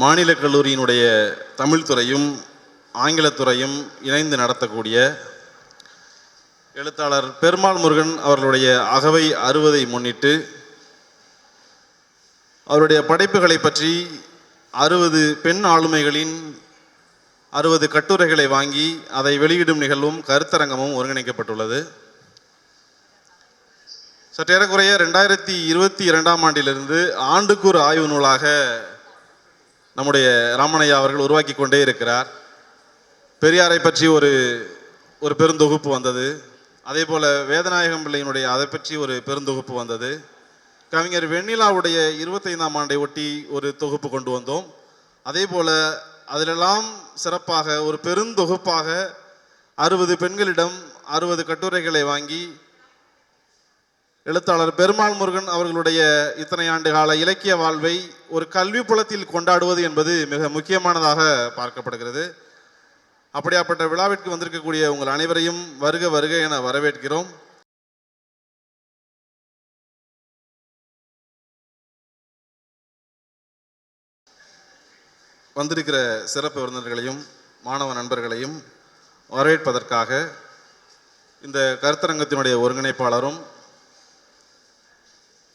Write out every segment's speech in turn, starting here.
மாநில கல்லூரியினுடைய தமிழ் துறையும் இணைந்து நடத்தக்கூடிய எழுத்தாளர் பெருமாள் முருகன் அவர்களுடைய அகவை அறுவதை முன்னிட்டு அவருடைய படைப்புகளை பற்றி அறுபது பெண் ஆளுமைகளின் அறுபது கட்டுரைகளை வாங்கி அதை வெளியிடும் நிகழ்வும் கருத்தரங்கமும் ஒருங்கிணைக்கப்பட்டுள்ளது. சற்றேறக்குறைய ரெண்டாயிரத்தி இருபத்தி இரண்டாம் ஆண்டிலிருந்து ஆண்டுக்கு ஒரு ஆய்வு நூலாக நம்முடைய ராமனையா அவர்கள் உருவாக்கி கொண்டே இருக்கிறார். பெரியாரை பற்றி ஒரு ஒரு பெருந்தொகுப்பு வந்தது. அதே போல் வேதநாயகம் பிள்ளையினுடைய அதை பற்றி ஒரு பெருந்தொகுப்பு வந்தது. கவிஞர் வெண்ணிலாவுடைய இருபத்தைந்தாம் ஆண்டை ஒட்டி ஒரு தொகுப்பு கொண்டு வந்தோம். அதே போல் அதிலெல்லாம் சிறப்பாக ஒரு பெருந்தொகுப்பாக அறுபது பெண்களிடம் அறுபது கட்டுரைகளை வாங்கி எழுத்தாளர் பெருமாள் முருகன் அவர்களுடைய இத்தனை ஆண்டு கால இலக்கிய வாழ்வை ஒரு கல்வி புலத்தில் கொண்டாடுவது என்பது மிக முக்கியமானதாக பார்க்கப்படுகிறது. அப்படியாப்பட்ட விழாவிற்கு வந்திருக்கக்கூடிய உங்கள் அனைவரையும் வருக வருக என வரவேற்கிறோம். வந்திருக்கிற சிறப்பு விருந்தினர்களையும் மாணவ நண்பர்களையும் வரவேற்பதற்காக இந்த கருத்தரங்கத்தினுடைய ஒருங்கிணைப்பாளரும்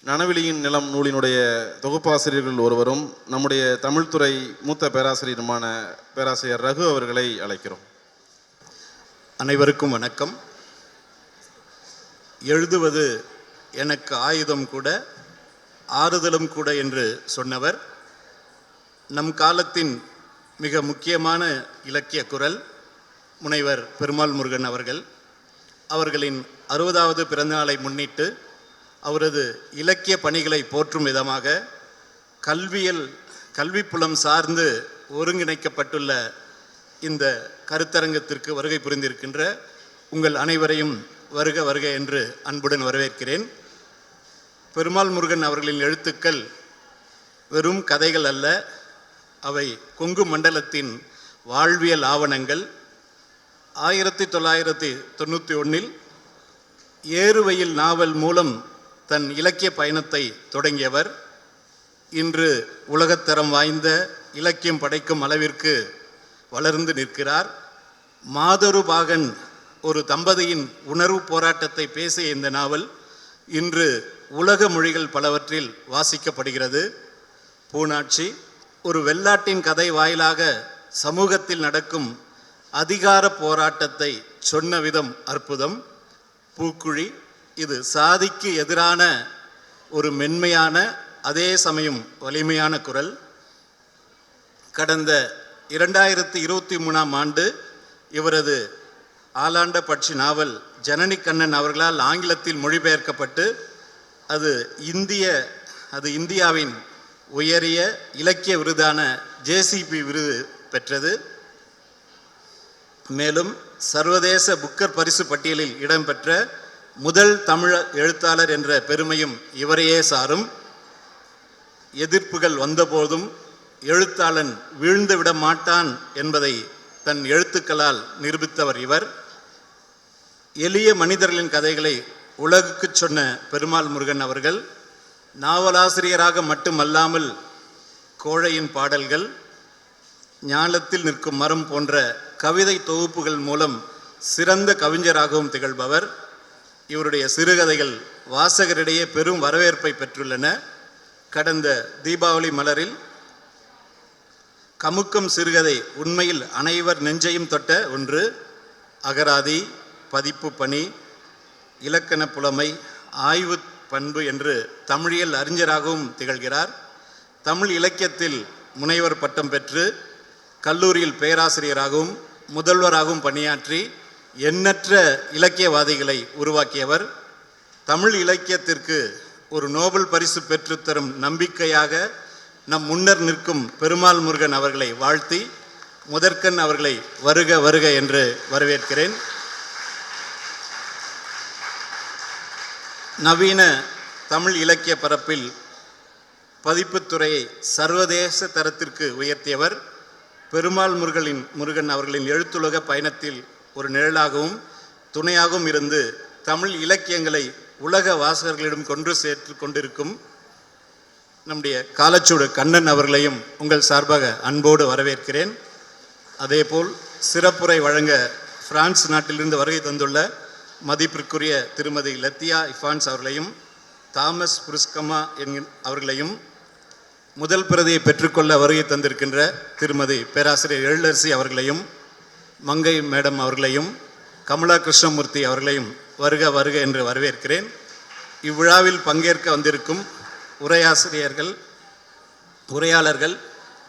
நனவிலியின் நிலம் நூலினுடைய தொகுப்பாசிரியர்கள் ஒருவரும் நம்முடைய தமிழ்துறை மூத்த பேராசிரியருமான பேராசிரியர் ரகு அவர்களை அழைக்கிறோம். அனைவருக்கும் வணக்கம். எழுதுவது எனக்கு ஆயுதம் கூட ஆறுதலும் கூட என்று சொன்னவர். நம் காலத்தின் மிக முக்கியமான இலக்கிய குரல் முனைவர் பெருமாள் முருகன் அவர்கள். அவர்களின் அறுபதாவது பிறந்தநாளை முன்னிட்டு அவரது இலக்கிய பணிகளை போற்றும் விதமாக கல்வியல் கல்விப்புலம் சார்ந்து ஒருங்கிணைக்கப்பட்டுள்ள இந்த கருத்தரங்கத்திற்கு வருகை புரிந்திருக்கின்ற உங்கள் அனைவரையும் வருக வருக என்று அன்புடன் வரவேற்கிறேன். பெருமாள் முருகன் அவர்களின் எழுத்துக்கள் வெறும் கதைகள் அல்ல அவை கொங்கு மண்டலத்தின் வாழ்வியல் ஆவணங்கள். ஆயிரத்தி தொள்ளாயிரத்தி தொண்ணூற்றி ஒன்றில் ஏறுவையில் நாவல் மூலம் தன் இலக்கிய பயணத்தை தொடங்கியவர். இன்று உலகத்தரம் வாய்ந்த இலக்கியம் படைக்கும் அளவிற்கு வளர்ந்து நிற்கிறார். மாதரு பாகன் ஒரு தம்பதியின் உணர்வு போராட்டத்தை பேசிய இந்த நாவல் இன்று உலக மொழிகள் பலவற்றில் வாசிக்கப்படுகிறது. பூனாட்சி ஒரு வெள்ளாட்டின் கதை வாயிலாக சமூகத்தில் நடக்கும் அதிகார போராட்டத்தை சொன்ன விதம் அற்புதம். பூக்குழி இது சாதிக்கு எதிரான ஒரு மென்மையான அதே சமயம் வலிமையான குரல். கடந்த இரண்டாயிரத்தி இருபத்தி மூணாம் ஆண்டு இவரது ஆலாண்ட பட்சி நாவல் ஜனனி கண்ணன் அவர்களால் ஆங்கிலத்தில் மொழிபெயர்க்கப்பட்டு அது இந்திய அது இந்தியாவின் உயரிய இலக்கிய விருதான ஜேசிபி விருது பெற்றது. மேலும் சர்வதேச புக்கர் பரிசு பட்டியலில் இடம்பெற்ற முதல் தமிழ் எழுத்தாளர் என்ற பெருமையும் இவரையே சாரும். எதிர்ப்புகள் வந்தபோதும் எழுத்தாளன் வீழ்ந்துவிட மாட்டான் என்பதை தன் எழுத்துக்களால் நிரூபித்தவர் இவர். எளிய மனிதர்களின் கதைகளை உலகுக்கு சொன்ன பெருமாள் முருகன் அவர்கள் நாவலாசிரியராக மட்டுமல்லாமல் கோழையின் பாடல்கள் ஞானத்தில் நிற்கும் மரம் போன்ற கவிதை தொகுப்புகள் மூலம் சிறந்த கவிஞராகவும் திகழ்பவர். இவருடைய சிறுகதைகள் வாசகரிடையே பெரும் வரவேற்பை பெற்றுள்ளன. கடந்த தீபாவளி மலரில் கமுக்கம் சிறுகதை உண்மையில் அனைவர் நெஞ்சையும் தொட்ட ஒன்று அகராதி பதிப்பு பணி இலக்கண புலமை ஆய்வு பண்பு என்று தமிழியல் அறிஞராகவும் திகழ்கிறார். தமிழ் இலக்கியத்தில் முனைவர் பட்டம் பெற்று கல்லூரியில் பேராசிரியராகவும் முதல்வராகவும் பணியாற்றி எண்ணற்ற இலக்கியவாதிகளை உருவாக்கியவர். தமிழ் இலக்கியத்திற்கு ஒரு நோபல் பரிசு பெற்றுத்தரும் நம்பிக்கையாக நம் முன்னர் நிற்கும் பெருமாள் முருகன் அவர்களை வாழ்த்தி முதற்கண் அவர்களை வருக வருக என்று வரவேற்கிறேன். நவீன தமிழ் இலக்கிய பரப்பில் பதிப்புத்துறையை சர்வதேச தரத்திற்கு உயர்த்தியவர் பெருமாள் முருகனின் முருகன் அவர்களின் எழுத்துலக பயணத்தில் ஒரு நிழலாகவும் துணையாகவும் இருந்து தமிழ் இலக்கியங்களை உலக வாசகர்களிடம் கொண்டு சேர்த்து கொண்டிருக்கும் நம்முடைய காலச்சூடு கண்ணன் அவர்களையும் உங்கள் சார்பாக அன்போடு வரவேற்கிறேன். அதேபோல் சிறப்புரை வழங்க பிரான்ஸ் நாட்டிலிருந்து வருகை தந்துள்ள மதிப்பிற்குரிய திருமதி லத்தியா இஃபான்ஸ் அவர்களையும் தாமஸ் புருஸ்கமா என்கிற அவர்களையும் முதல் பிரதியை பெற்றுக்கொள்ள வருகை தந்திருக்கின்ற திருமதி பேராசிரியர் எழிலரசி அவர்களையும் மங்கை மேடம் அவர்களையும் கமலா கிருஷ்ணமூர்த்தி அவர்களையும் வருக வருக என்று வரவேற்கிறேன். இவ்விழாவில் பங்கேற்க வந்திருக்கும் உரையாசிரியர்கள் உரையாளர்கள்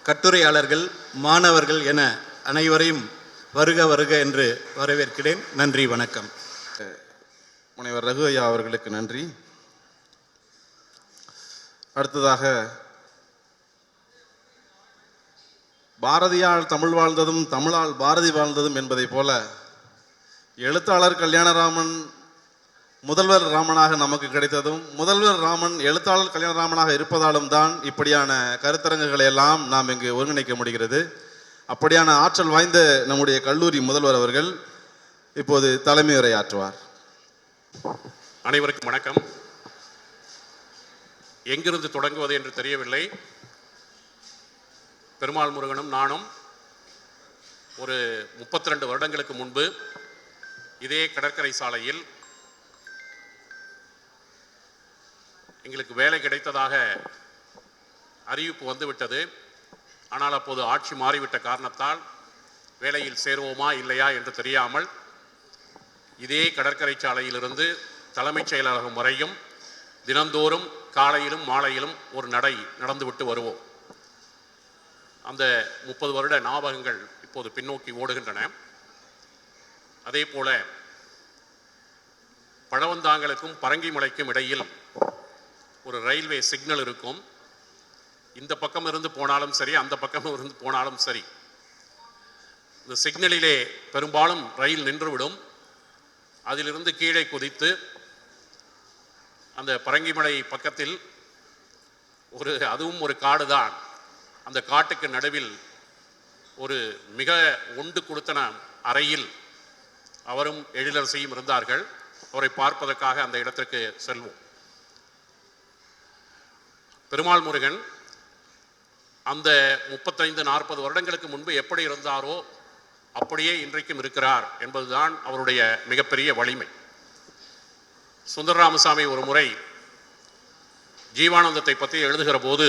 கட்டுரையாளர்கள் மாணவர்கள் என அனைவரையும் வருக வருக என்று வரவேற்கிறேன். நன்றி வணக்கம். முனைவர் ரகு ஐயா அவர்களுக்கு நன்றி. அடுத்ததாக பாரதியால் தமிழ் வாழ்ந்ததும் தமிழால் பாரதி வாழ்ந்ததும் என்பதைப் போல எழுத்தாளர் கல்யாணராமன் முதல்வர் ராமனாக நமக்கு கிடைத்ததும் முதல்வர் ராமன் எழுத்தாளர் கல்யாணராமனாக இருப்பதாலும் தான் இப்படியான கருத்தரங்குகளை எல்லாம் நாம் இங்கு ஒருங்கிணைக்க முடிகிறது. அப்படியான ஆற்றல் வாய்ந்த நம்முடைய கல்லூரி முதல்வர் அவர்கள் இப்போது தலைமை உரையாற்றுவார். அனைவருக்கும் வணக்கம். எங்கிருந்து தொடங்குவது என்று தெரியவில்லை. பெருமாள் முருகனும் நானும் ஒரு 32 வருடங்களுக்கு முன்பு இதே கடற்கரை சாலையில் எங்களுக்கு வேலை கிடைத்ததாக அறிவிப்பு வந்துவிட்டது. ஆனால் அப்போது ஆட்சி மாறிவிட்ட காரணத்தால் வேலையில் சேருவோமா இல்லையா என்று தெரியாமல் இதே கடற்கரை சாலையிலிருந்து தலைமைச் செயலகம் வரையும் தினந்தோறும் காலையிலும் மாலையிலும் ஒரு நடை நடந்துவிட்டு வருவோம். அந்த முப்பது வருட ஞாபகங்கள் இப்போது பின்னோக்கி ஓடுகின்றன. அதே போல பழவந்தாங்களுக்கும் பரங்கிமலைக்கும் இடையில் ஒரு ரயில்வே சிக்னல் இருக்கும். இந்த பக்கம் இருந்து போனாலும் சரி அந்த பக்கம் இருந்து போனாலும் சரி. இந்த சிக்னலிலே பெரும்பாலும் ரயில் நின்றுவிடும். அதிலிருந்து கீழே குதித்து அந்த பரங்கிமலை பக்கத்தில் ஒரு அதுவும் ஒரு காடு தான் அந்த காட்டுக்கு நடுவில் ஒரு மிக ஒன்று கொடுத்தன அறையில் அவரும் எழிலரசியும் இருந்தார்கள். அவரை பார்ப்பதற்காக அந்த இடத்திற்கு செல்வோம். பெருமாள் முருகன் அந்த முப்பத்தைந்து நாற்பது வருடங்களுக்கு முன்பு எப்படி இருந்தாரோ அப்படியே இன்றைக்கும் இருக்கிறார் என்பதுதான் அவருடைய மிகப்பெரிய வலிமை. சுந்தரராமசாமி ஒரு முறை ஜீவானந்தத்தை பற்றி எழுதுகிற போது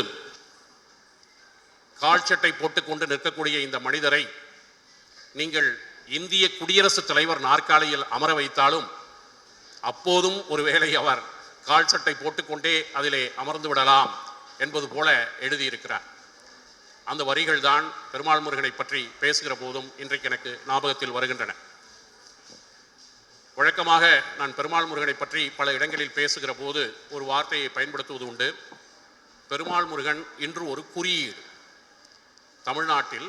கால்சட்டை போட்டுக்கொண்டு நிற்கக்கூடிய இந்த மனிதரை நீங்கள் இந்திய குடியரசுத் தலைவர் நாற்காலியில் அமர வைத்தாலும் அப்போதும் ஒருவேளை அவர் கால் சட்டை போட்டுக்கொண்டே அதிலே அமர்ந்து விடலாம் என்பது போல எழுதியிருக்கிறார். அந்த வரிகள் தான் பெருமாள் முருகனை பற்றி பேசுகிற போதும் இன்றைக்கு எனக்கு ஞாபகத்தில் வருகின்றன. வழக்கமாக நான் பெருமாள் முருகனை பற்றி பல இடங்களில் பேசுகிற போது ஒரு வார்த்தையை பயன்படுத்துவது உண்டு. பெருமாள் முருகன் இன்று ஒரு குறியீடு. தமிழ்நாட்டில்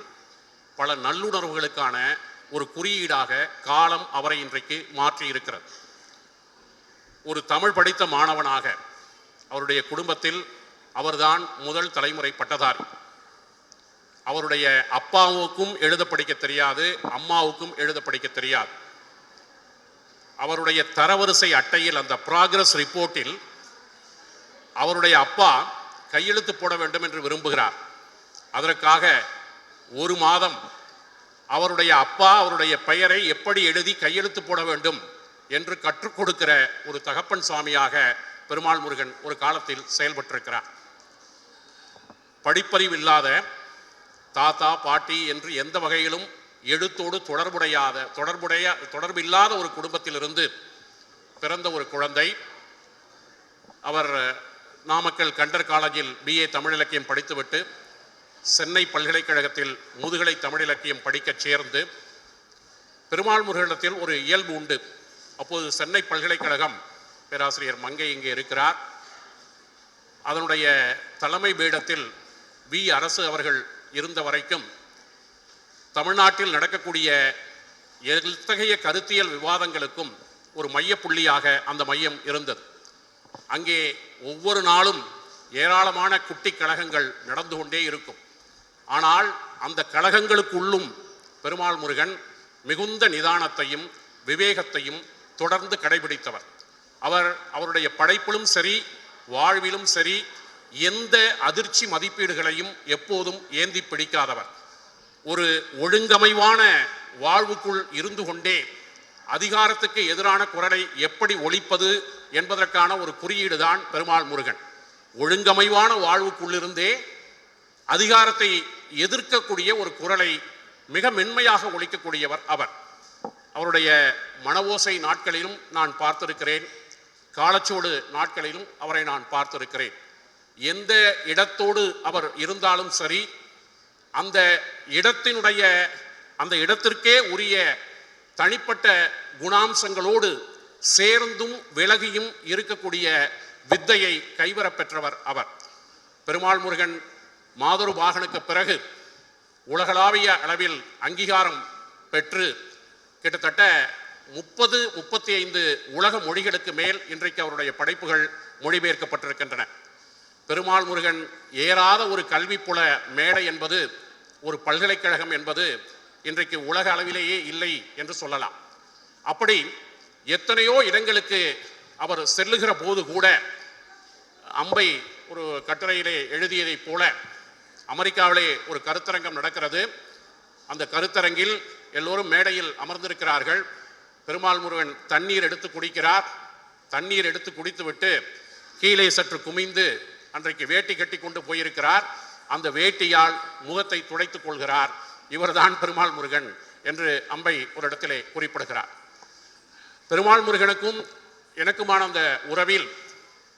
பல நல்லுணர்வுகளுக்கான ஒரு குறியீடாக காலம் அவரை இன்றைக்கு மாற்றி இருக்கிறது ஒரு தமிழ் படித்த மாணவனாக அவருடைய குடும்பத்தில் அவர்தான் முதல் தலைமுறை பட்டதாரி அவருடைய அப்பாவுக்கும் எழுத படிக்க தெரியாது அம்மாவுக்கும் எழுத படிக்க தெரியாது. அவருடைய தரவரிசை அட்டையில் அந்த ப்ராக்ரஸ் ரிப்போர்ட்டில் அவருடைய அப்பா கையெழுத்து போட வேண்டும் என்று விரும்புகிறார். அதற்காக ஒரு மாதம் அவருடைய அப்பா அவருடைய பெயரை எப்படி எழுதி கையெழுத்து போட வேண்டும் என்று கற்றுக் கொடுக்கிற ஒரு தகப்பன் சுவாமியாக பெருமாள் முருகன் ஒரு காலத்தில் செயல்பட்டிருக்கிறார். படிப்பறிவு இல்லாத தாத்தா பாட்டி என்று எந்த வகையிலும் எழுத்தோடு தொடர்புடையாத தொடர்புடைய தொடர்பில்லாத ஒரு குடும்பத்திலிருந்து பிறந்த ஒரு குழந்தை. அவர் நாமக்கல் கண்டர் காலேஜில் பிஏ தமிழ் இலக்கியம் படித்துவிட்டு சென்னை பல்கலைக்கழகத்தில் முதுகலை தமிழ் இலக்கியம் படிக்கச் சேர்ந்து பெருமாள் முருகனிடத்தில் ஒரு இயல்பு உண்டு. அப்போது சென்னை பல்கலைக்கழகம் பேராசிரியர் மங்கை இங்கே இருக்கிறார். அதனுடைய தலைமை பீடத்தில் வி. அரசு அவர்கள் இருந்த வரைக்கும் தமிழ்நாட்டில் நடக்கக்கூடிய எத்தகைய கருத்தியல் விவாதங்களுக்கும் ஒரு மையப்புள்ளியாக அந்த மையம் இருந்தது. அங்கே ஒவ்வொரு நாளும் ஏராளமான குட்டி கழகங்கள் நடந்து கொண்டே இருக்கும். ஆனால் அந்த கழகங்களுக்குள்ளும் பெருமாள் முருகன் மிகுந்த நிதானத்தையும் விவேகத்தையும் தொடர்ந்து கடைபிடித்தவர். அவர் அவருடைய படைப்பிலும் சரி வாழ்விலும் சரி எந்த அதிர்ச்சி மதிப்பீடுகளையும் எப்போதும் ஏந்தி பிடிக்காதவர். ஒரு ஒழுங்கமைவான வாழ்வுக்குள் இருந்து கொண்டே அதிகாரத்துக்கு எதிரான குரலை எப்படி ஒழிப்பது என்பதற்கான ஒரு குறியீடு தான் பெருமாள் முருகன். ஒழுங்கமைவான வாழ்வுக்குள்ளிருந்தே அதிகாரத்தை எதிர்க்கக்கூடிய ஒரு குரலை மிக மென்மையாக ஒழிக்கக்கூடியவர் அவர். அவருடைய மனவோசை நாட்களிலும் நான் பார்த்திருக்கிறேன். காலச்சோடு நாட்களிலும் அவரை நான் பார்த்திருக்கிறேன். எந்த இடத்தோடு அவர் இருந்தாலும் சரி அந்த இடத்தினுடைய அந்த இடத்திற்கே உரிய தனிப்பட்ட குணாம்சங்களோடு சேர்ந்தும் விலகியும் இருக்கக்கூடிய வித்தையை கைவரப் பெற்றவர் அவர். பெருமாள் முருகன் மாதுரு பாகனுக்கு பிறகு உலகளாவிய அளவில் அங்கீகாரம் பெற்று கிட்டத்தட்ட முப்பது முப்பத்தி ஐந்து உலக மொழிகளுக்கு மேல் இன்றைக்கு அவருடைய படைப்புகள் மொழிபெயர்க்கப்பட்டிருக்கின்றன. பெருமாள் முருகன் ஏறாத ஒரு கல்விப்புல மேடை என்பது ஒரு பல்கலைக்கழகம் என்பது இன்றைக்கு உலக அளவிலேயே இல்லை என்று சொல்லலாம். அப்படி எத்தனையோ இடங்களுக்கு அவர் செல்லுகிற போது கூட அம்பை ஒரு கட்டுரையிலே எழுதியதைப் போல அமெரிக்காவிலே ஒரு கருத்தரங்கம் நடக்கிறது. அந்த கருத்தரங்கில் எல்லோரும் மேடையில் அமர்ந்திருக்கிறார்கள். பெருமாள் முருகன் தண்ணீர் எடுத்து குடிக்கிறார். தண்ணீர் எடுத்து குடித்துவிட்டு கீழே சற்று குமிந்து அன்றைக்கு வேட்டி கட்டி கொண்டு போயிருக்கிறார். அந்த வேட்டியால் முகத்தை துடைத்துக் கொள்கிறார். இவர்தான் பெருமாள் முருகன் என்று அம்பை ஒரு இடத்திலே குறிப்பிடுகிறார். பெருமாள் முருகனுக்கும் எனக்குமான அந்த உறவில்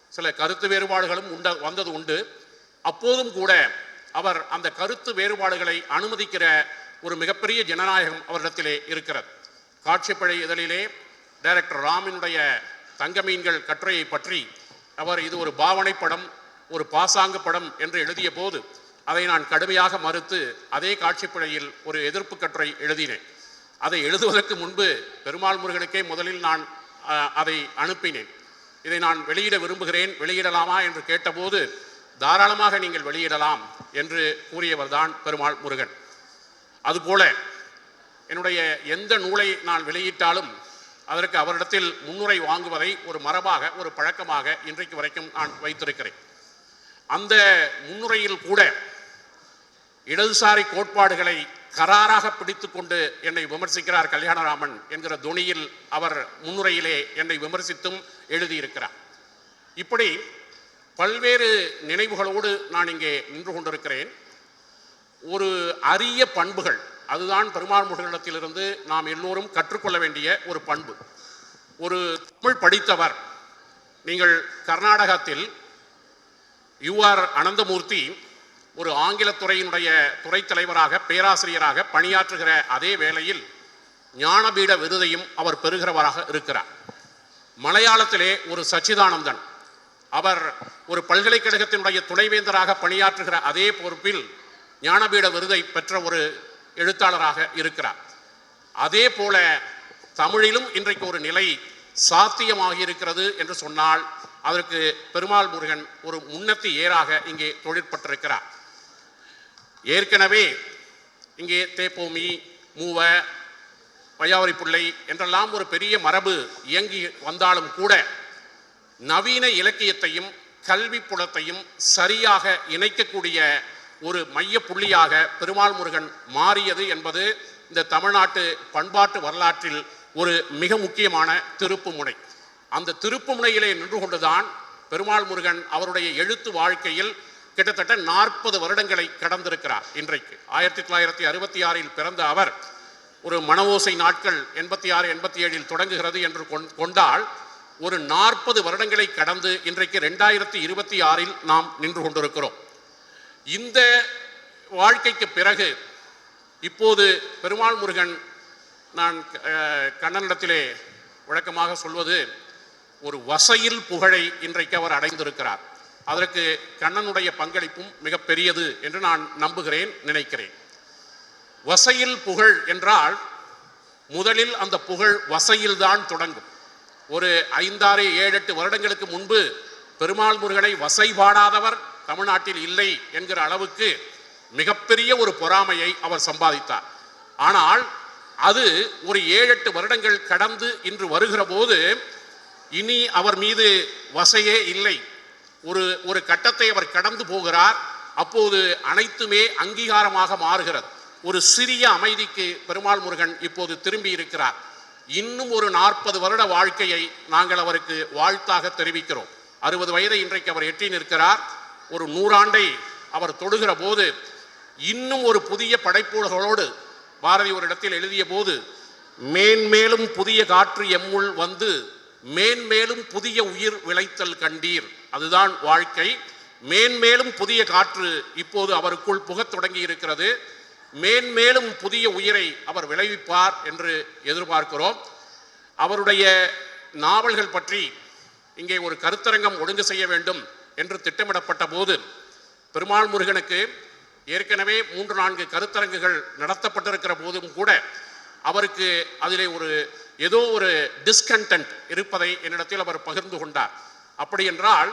சில கருத்து வேறுபாடுகளும் உண்ட வந்தது உண்டு. அப்போதும் கூட அவர் அந்த கருத்து வேறுபாடுகளை அனுமதிக்கிற ஒரு மிகப்பெரிய ஜனநாயகம் அவரிடத்திலே இருக்கிறது. காட்சிப்பழை இதழிலே டைரக்டர் ராமினுடைய தங்கமீன்கள் கட்டுரையை பற்றி அவர் இது ஒரு பாவனை படம் ஒரு பாசாங்கு படம் என்று எழுதிய போது அதை நான் கடுமையாக மறுத்து அதே காட்சிப்பழையில் ஒரு எதிர்ப்பு கட்டுரை எழுதினேன். அதை எழுதுவதற்கு முன்பு பெருமாள் முருகனுக்கே முதலில் நான் அதை அனுப்பினேன். இதை நான் வெளியிட விரும்புகிறேன் வெளியிடலாமா என்று கேட்டபோது தாராளமாக நீங்கள் வெளியிடலாம் என்று கூறியவர்தான் பெருமாள் முருகன். அதுபோல என்னுடைய எந்த நூலை நான் வெளியிட்டாலும் அதற்கு அவரிடத்தில் முன்னுரை வாங்குவதை ஒரு மரபாக ஒரு பழக்கமாக இன்றைக்கு வரைக்கும் நான் வைத்திருக்கிறேன். அந்த முன்னுரையில் கூட இடதுசாரி கோட்பாடுகளை கராராக பிடித்துக்கொண்டு என்னை விமர்சிக்கிறார் கல்யாணராமன் என்கிற துணியில் அவர் முன்னுரையிலே என்னை விமர்சித்தும் எழுதியிருக்கிறார். இப்படி பல்வேறு நினைவுகளோடு நான் இங்கே நின்று கொண்டிருக்கிறேன். ஒரு அரிய பண்புகள் அதுதான் பெருமாள் முருகனிடத்திலிருந்து நாம் எல்லோரும் கற்றுக்கொள்ள வேண்டிய ஒரு பண்பு. ஒரு தமிழ் படித்தவர் நீங்கள் கர்நாடகத்தில் யூஆர் அனந்தமூர்த்தி ஒரு ஆங்கில துறையினுடைய துறை தலைவராக பேராசிரியராக பணியாற்றுகிற அதே வேளையில் ஞானபீட விருதையும் அவர் பெறுகிறவராக இருக்கிறார். மலையாளத்திலே ஒரு சச்சிதானந்தன் அவர் ஒரு பல்கலைக்கழகத்தினுடைய துணைவேந்தராக பணியாற்றுகிற அதே பொறுப்பில் ஞானபீட விருதை பெற்ற ஒரு எழுத்தாளராக இருக்கிறார். அதே போல தமிழிலும் இன்றைக்கு ஒரு நிலை சாத்தியமாகி இருக்கிறது என்று சொன்னால் அதற்கு பெருமாள் முருகன் ஒரு முன்னத்தி ஏராக இங்கே தொழிற்பட்டிருக்கிறார். ஏற்கனவே இங்கே தேப்போமி மூவ வையாவரி பிள்ளை என்றெல்லாம் ஒரு பெரிய மரபு இயங்கி வந்தாலும் கூட நவீன இலக்கியத்தையும் கல்வி புலத்தையும் சரியாக இணைக்கக்கூடிய ஒரு மைய புள்ளியாக பெருமாள் முருகன் மாறியது என்பது இந்த தமிழ்நாட்டு பண்பாட்டு வரலாற்றில் ஒரு மிக முக்கியமான திருப்பு முனை அந்த திருப்பு முனையிலே நின்று கொண்டுதான் பெருமாள் முருகன் அவருடைய எழுத்து வாழ்க்கையில் கிட்டத்தட்ட நாற்பது வருடங்களை கடந்திருக்கிறார் இன்றைக்கு. ஆயிரத்தி தொள்ளாயிரத்தி அறுபத்தி ஆறில் பிறந்த அவர் ஒரு மனவோசை நாட்கள் எண்பத்தி ஆறு எண்பத்தி ஏழில் தொடங்குகிறது என்று கொண்- கொண்டால் ஒரு நாற்பது வருடங்களை கடந்து இன்றைக்கு ரெண்டாயிரத்தி இருபத்தி ஆறில் நாம் நின்று கொண்டிருக்கிறோம். இந்த வாழ்க்கைக்கு பிறகு இப்போது பெருமாள் முருகன் நான் கண்ணனிடத்திலே வழக்கமாக சொல்வது ஒரு வசையில் புகழை இன்றைக்கு அவர் அடைந்திருக்கிறார். அதற்கு கண்ணனுடைய பங்களிப்பும் மிகப்பெரியது என்று நான் நம்புகிறேன் நினைக்கிறேன். வசையில் புகழ் என்றால் முதலில் அந்த புகழ் வசையில்தான் தொடங்கும். ஒரு ஐந்தாறு ஏழு எட்டு வருடங்களுக்கு முன்பு பெருமாள் முருகனை வசை பாடாதவர் தமிழ்நாட்டில் இல்லை என்கிற அளவுக்கு மிகப்பெரிய ஒரு பொறாமையை அவர் சம்பாதித்தார். ஆனால் அது ஒரு ஏழு எட்டு வருடங்கள் கடந்து இன்று வருகிற போது இனி அவர் மீது வசையே இல்லை. ஒரு ஒரு கட்டத்தை அவர் கடந்து போகிறார். அப்போது அனைத்துமே அங்கீகாரமாக மாறுகிறது. ஒரு சிறிய அமைதிக்கு பெருமாள் முருகன் இப்போது திரும்பி இருக்கிறார். இன்னும் ஒரு நாற்பது வருட வாழ்க்கையை நாங்கள் அவருக்கு வாழ்த்தாக தெரிவிக்கிறோம். அறுபது வயதை இன்றைக்கு அவர் எட்டி நிற்கிறார். ஒரு நூறாண்டை அவர் தொடுகிற போது இன்னும் ஒரு புதிய படைப்புகளோடு பாரதி ஒரு இடத்தில் எழுதிய போது மேன்மேலும் புதிய காற்று எம்முள் வந்து மேன்மேலும் புதிய உயிர் விளைத்தல் கண்டீர். அதுதான் வாழ்க்கை. மேன்மேலும் புதிய காற்று இப்போது அவருக்குள் புகத் தொடங்கி இருக்கிறது மேன்மேலும் புதிய உயிரை அவர் விளைவிப்பார் என்று எதிர்பார்க்கிறோம். அவருடைய நாவல்கள் பற்றி இங்கே ஒரு கருத்தரங்கம் ஒழுங்கு செய்ய வேண்டும் என்று திட்டமிடப்பட்ட போது பெருமாள் முருகனுக்கு ஏற்கனவே மூன்று நான்கு கருத்தரங்குகள் நடத்தப்பட்டிருக்கிற போதும் கூட அவருக்கு அதிலே ஒரு ஏதோ ஒரு டிஸ்கண்டன்ட் இருப்பதை என்னிடத்தில் அவர் பகிர்ந்து கொண்டார். அப்படி என்றால்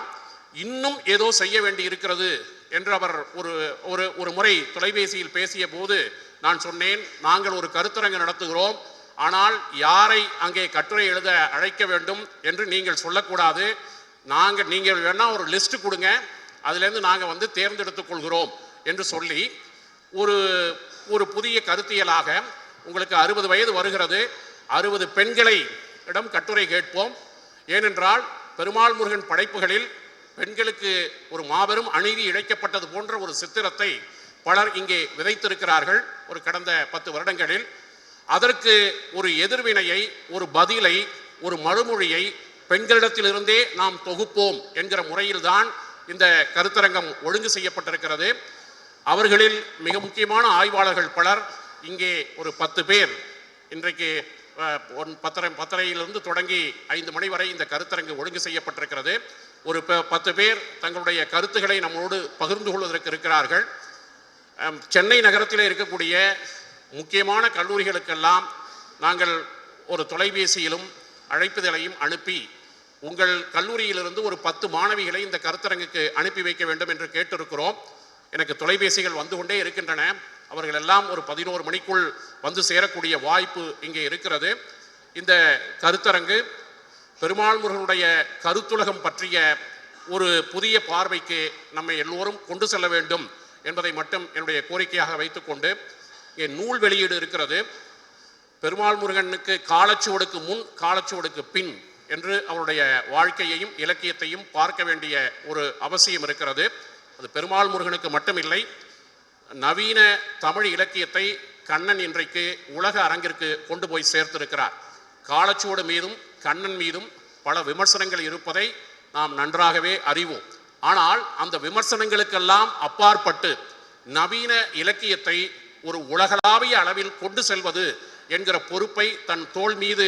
இன்னும் ஏதோ செய்ய வேண்டி இருக்கிறது என்று அவர் ஒரு ஒரு ஒரு முறை தொலைபேசியில் பேசிய போது நான் சொன்னேன் நாங்கள் ஒரு கருத்தரங்கு நடத்துகிறோம் ஆனால் யாரை அங்கே கட்டுரை எழுத அழைக்க வேண்டும் என்று நீங்கள் சொல்லக்கூடாது. நாங்கள் நீங்கள் வேணால் ஒரு லிஸ்ட் கொடுங்க அதுலேருந்து நாங்கள் வந்து தேர்ந்தெடுத்துக் கொள்கிறோம் என்று சொல்லி ஒரு ஒரு புதிய கருத்தியலாக உங்களுக்கு அறுபது வயது வருகிறது. அறுபது பெண்களை இடம் கட்டுரை கேட்போம். ஏனென்றால் பெருமாள் முருகன் படைப்புகளில் பெண்களுக்கு ஒரு மாபெரும் அநீதி இழைக்கப்பட்டது போன்ற ஒரு சித்திரத்தை பலர் இங்கே விதைத்திருக்கிறார்கள். ஒரு கடந்த பத்து வருடங்களில் அதற்கு ஒரு எதிர்வினையை ஒரு பதிலை ஒரு மறுமொழியை பெண்களிடத்திலிருந்தே நாம் தொகுப்போம் என்கிற முறையில்தான் இந்த கருத்தரங்கம் ஒழுங்கு செய்யப்பட்டிருக்கிறது. அவர்களில் மிக முக்கியமான ஆய்வாளர்கள் பலர் இங்கே ஒரு பத்து பேர். இன்றைக்கு ஒன் பத்தரை பத்தரையிலிருந்து தொடங்கி ஐந்து மணி வரை இந்த கருத்தரங்கு ஒழுங்கு செய்யப்பட்டிருக்கிறது. ஒரு ப- பத்து பேர் தங்களுடைய கருத்துக்களை நம்மளோடு பகிர்ந்து கொள்வதற்கு இருக்கிறார்கள். சென்னை நகரத்தில் இருக்கக்கூடிய முக்கியமான கல்லூரிகளுக்கெல்லாம் நாங்கள் ஒரு தொலைபேசியிலும் அழைப்புதலையும் அனுப்பி உங்கள் கல்லூரியிலிருந்து ஒரு பத்து மாணவிகளை இந்த கருத்தரங்குக்கு அனுப்பி வைக்க வேண்டும் என்று கேட்டிருக்கிறோம். எனக்கு தொலைபேசிகள் வந்து கொண்டே இருக்கின்றன. அவர்கள் எல்லாம் ஒரு பதினோரு மணிக்குள் வந்து சேரக்கூடிய வாய்ப்பு இங்கே இருக்கிறது. இந்த கருத்தரங்கு பெருமாள் முருகனுடைய கருத்துலகம் பற்றிய ஒரு புதிய பார்வைக்கு நம்மை எல்லோரும் கொண்டு செல்ல வேண்டும் என்பதை மட்டும் என்னுடைய கோரிக்கையாக வைத்துக்கொண்டு என் நூல் வெளியீடு இருக்கிறது. பெருமாள் முருகனுக்கு காலச்சுவடுக்கு முன் காலச்சுவடுக்கு பின் என்று அவருடைய வாழ்க்கையையும் இலக்கியத்தையும் பார்க்க வேண்டிய ஒரு அவசியம் இருக்கிறது. அது பெருமாள் முருகனுக்கு மட்டுமில்லை. நவீன தமிழ் இலக்கியத்தை கண்ணன் இன்றைக்கு உலக அரங்கிற்கு கொண்டு போய் சேர்த்திருக்கிறார். காலச்சுவடு மீதும் கண்ணன் மீதும் பல விமர்சனங்கள் இருப்பதை நாம் நன்றாகவே அறிவோம். ஆனால் அந்த விமர்சனங்களுக்கெல்லாம் அப்பாற்பட்டு நவீன இலக்கியத்தை ஒரு உலகளாவிய அளவில் கொண்டு செல்வது என்கிற பொறுப்பை தன் தோள் மீது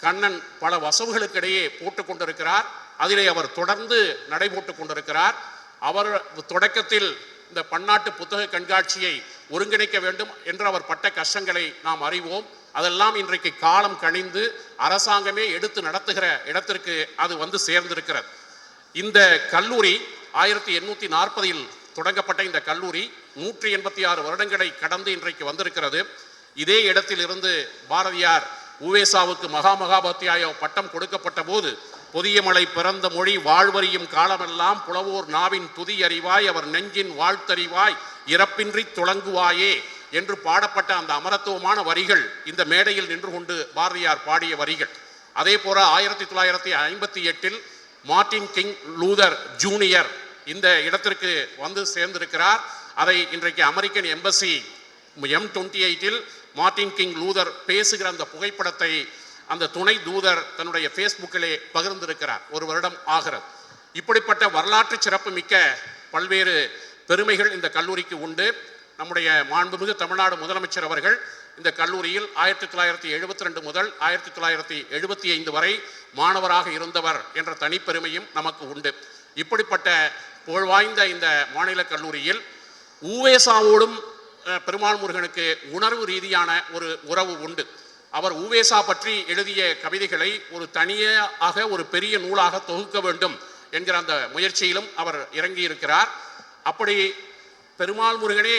கண்ணன் பல வசவுகளுக்கிடையே போட்டுக் கொண்டிருக்கிறார். அதிலே அவர் தொடர்ந்து நடைபோட்டுக் கொண்டிருக்கிறார். அவர் தொடக்கத்தில் இந்த பன்னாட்டு புத்தக கண்காட்சியை ஒருங்கிணைக்க வேண்டும் என்று அவர் பட்ட கஷ்டங்களை நாம் அறிவோம். அதெல்லாம் இன்றைக்கு காலம் கணிந்து அரசாங்கமே எடுத்து நடத்துகிற இடத்திற்கு அது வந்து சேர்ந்திருக்கிறது. இந்த கல்லூரி ஆயிரத்தி எண்ணூற்றி நாற்பதில் தொடங்கப்பட்ட இந்த கல்லூரி நூற்றி எண்பத்தி ஆறு வருடங்களை கடந்து இன்றைக்கு வந்திருக்கிறது. இதே இடத்தில் இருந்து பாரதியார் உவேசாவுக்கு மகாமகாபாத்தியாய பட்டம் கொடுக்கப்பட்ட போது பொதியமலை பிறந்த மொழி வாழ்வறியும் காலமெல்லாம் புலவோர் நாவின் துதி அறிவாய் அவர் நெஞ்சின் வாழ்த்தறிவாய் இறப்பின்றி துளங்குவாயே என்று பாடப்பட்ட அந்த அமரத்துவமான வரிகள் இந்த மேடையில் நின்று கொண்டு பாரதியார் பாடிய வரிகள். அதே போல ஆயிரத்தி தொள்ளாயிரத்தி ஐம்பத்தி எட்டில் மார்டின் கிங் லூதர் ஜூனியர் இந்த இடத்திற்கு வந்து சேர்ந்திருக்கிறார். அதை இன்றைக்கு அமெரிக்கன் எம்பசி எம் டுவெண்ட்டி எயிட்டில் மார்டின் கிங் லூதர் பேசுகிற அந்த புகைப்படத்தை அந்த துணை தூதர் தன்னுடைய ஃபேஸ்புக்கிலே பகிர்ந்திருக்கிறார். ஒரு வருடம் ஆகிறது. இப்படிப்பட்ட வரலாற்று சிறப்பு மிக்க பல்வேறு பெருமைகள் இந்த கல்லூரிக்கு உண்டு. நம்முடைய மாண்புமிகு தமிழ்நாடு முதலமைச்சர் அவர்கள் இந்த கல்லூரியில் ஆயிரத்தி தொள்ளாயிரத்தி எழுபத்தி ரெண்டு முதல் ஆயிரத்தி தொள்ளாயிரத்தி எழுபத்தி ஐந்து வரை மாணவராக இருந்தவர் என்ற தனிப்பெருமையும் நமக்கு உண்டு. இப்படிப்பட்ட புகழ்வாய்ந்த இந்த மாநில கல்லூரியில் ஊவேசாவோடும் பெருமாள் முருகனுக்கு உணர்வு ரீதியான ஒரு உறவு உண்டு. அவர் ஊவேசா பற்றி எழுதிய கவிதைகளை ஒரு தனியாக ஒரு பெரிய நூலாக தொகுக்க வேண்டும் என்கிற அந்த முயற்சியிலும் அவர் இறங்கியிருக்கிறார். அப்படி பெருமாள் முருகனே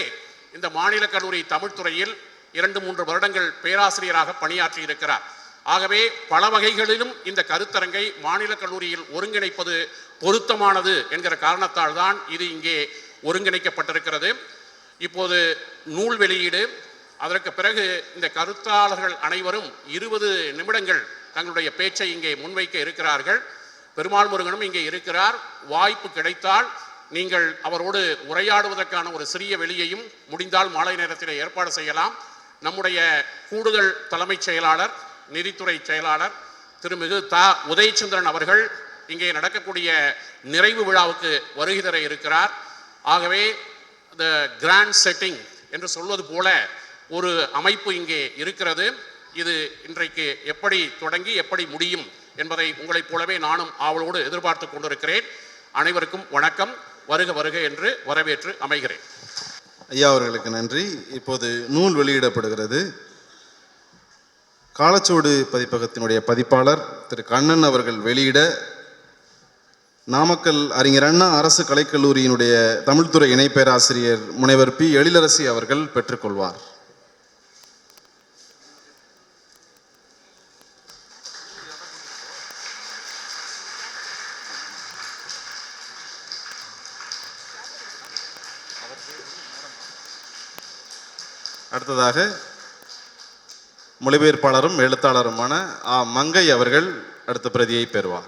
இந்த மாநில கல்லூரி தமிழ்துறையில் இரண்டு மூன்று வருடங்கள் பேராசிரியராக பணியாற்றி இருக்கிறார் ஆகவே பல வகைகளிலும் இந்த கருத்தரங்கை மாநில கல்லூரியில் ஒருங்கிணைப்பது பொருத்தமானது என்கிற காரணத்தால் தான் இது இங்கே ஒருங்கிணைக்கப்பட்டிருக்கிறது. இப்போது நூல் வெளியீடு அதற்கு பிறகு இந்த கருத்தாளர்கள் அனைவரும் இருபது நிமிடங்கள் தங்களுடைய பேச்சை இங்கே முன்வைக்க இருக்கிறார்கள். பெருமாள் முருகனும் இங்கே இருக்கிறார். வாய்ப்பு கிடைத்தால் நீங்கள் அவரோடு உரையாடுவதற்கான ஒரு சிறிய வெளியையும் முடிந்தால் மாலை நேரத்தில் ஏற்பாடு செய்யலாம். நம்முடைய கூடுதல் தலைமைச் செயலாளர் நிதித்துறை செயலாளர் திருமிகு தா. உதயச்சந்திரன் அவர்கள் இங்கே நடக்கக்கூடிய நிறைவு விழாவுக்கு வருகை தர இருக்கிறார். ஆகவே த கிராண்ட் செட்டிங் என்று சொல்வது போல ஒரு அமைப்பு இங்கே இருக்கிறது. இது இன்றைக்கு எப்படி தொடங்கி எப்படி முடியும் என்பதை உங்களைப் போலவே நானும் ஆவலோடு எதிர்பார்த்து கொண்டிருக்கிறேன். அனைவருக்கும் வணக்கம். வருக வருக என்று வரவேற்று அமைகிறேன். ஐயா அவர்களுக்கு நன்றி. இப்போது நூல் வெளியிடப்படுகிறது. காலச்சோடு பதிப்பகத்தினுடைய பதிப்பாளர் திரு கண்ணன் அவர்கள் வெளியிட நாமக்கல் அறிஞர் அண்ணா அரசு கலைக்கல்லூரியினுடைய தமிழ்துறை இணை பேராசிரியர் முனைவர் பி எழிலரசி அவர்கள் பெற்றுக்கொள்வார். அடுத்ததாக மொழிபெயர்ப்பாளரும் எழுத்தாளருமான ஆ மங்கை அவர்கள் அடுத்த பிரதியை பெறுவார்.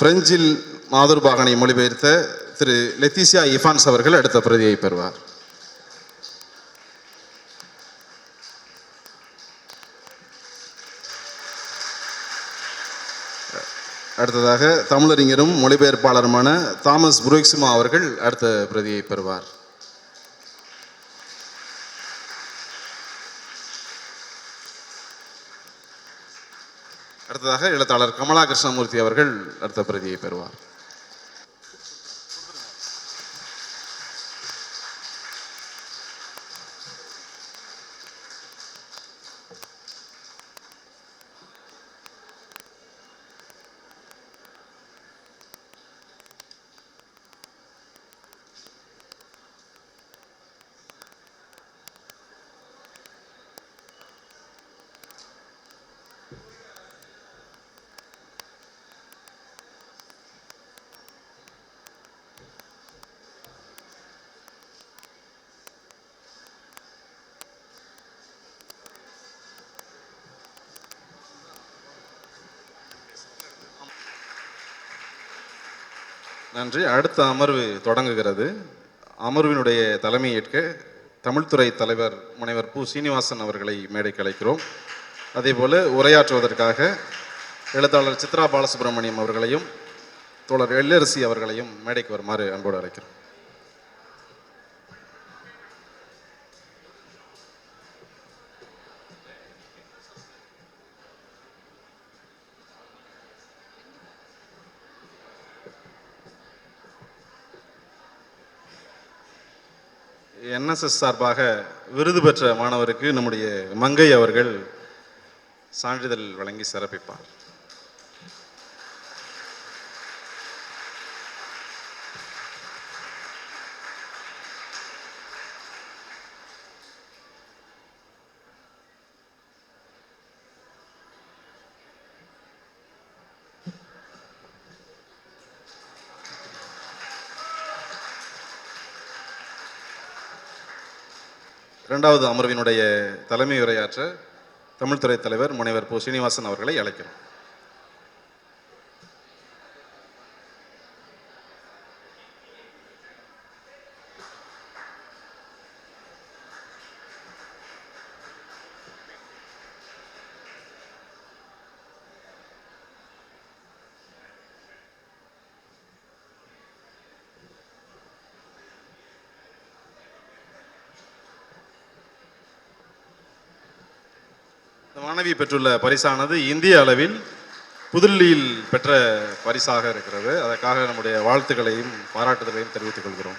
பிரெஞ்சில் மாதுர்பாகனை மொழிபெயர்த்த திரு லெத்திசியா இஃபான்ஸ் அவர்கள் அடுத்த பிரதியை பெறுவார். அடுத்ததாக தமிழறிஞரும் மொழிபெயர்ப்பாளருமான தாமஸ் புரோக்சிமா அவர்கள் அடுத்த பிரதியை பெறுவார். அடுத்ததாக எழுத்தாளர் கமலா கிருஷ்ணமூர்த்தி அவர்கள் அடுத்த பிரதியை பெறுவார். நன்றி. அடுத்த அமர்வு தொடங்குகிறது. அமர்வினுடைய தலைமை ஏற்க தமிழ்துறை தலைவர் முனைவர் பு. சீனிவாசன் அவர்களை மேடைக்கு அழைக்கிறோம். அதேபோல உரையாற்றுவதற்காக எழுத்தாளர் சித்ரா பாலசுப்ரமணியம் அவர்களையும் தோழர் எல்லரசி அவர்களையும் மேடைக்கு வருமாறு அன்போடு அழைக்கிறோம். என்எஸ்எஸ் சார்பாக விருது பெற்ற மாணவருக்கு நம்முடைய மங்கை அவர்கள் சான்றிதழ் வழங்கி சிறப்பிப்பார். இரண்டாவது அமர்வினுடைய தலைமை உரையாற்ற தமிழ்துறை தலைவர் முனைவர் பு. சீனிவாசன் அவர்களை அழைக்கிறோம் இந்த மாணவி பெற்றுள்ள பரிசானது இந்திய அளவில் புதுடில்லியில் பெற்ற பரிசாக இருக்கிறது. அதற்காக நம்முடைய வாழ்த்துக்களையும் பாராட்டுதலையும் தெரிவித்துக் கொள்கிறோம்.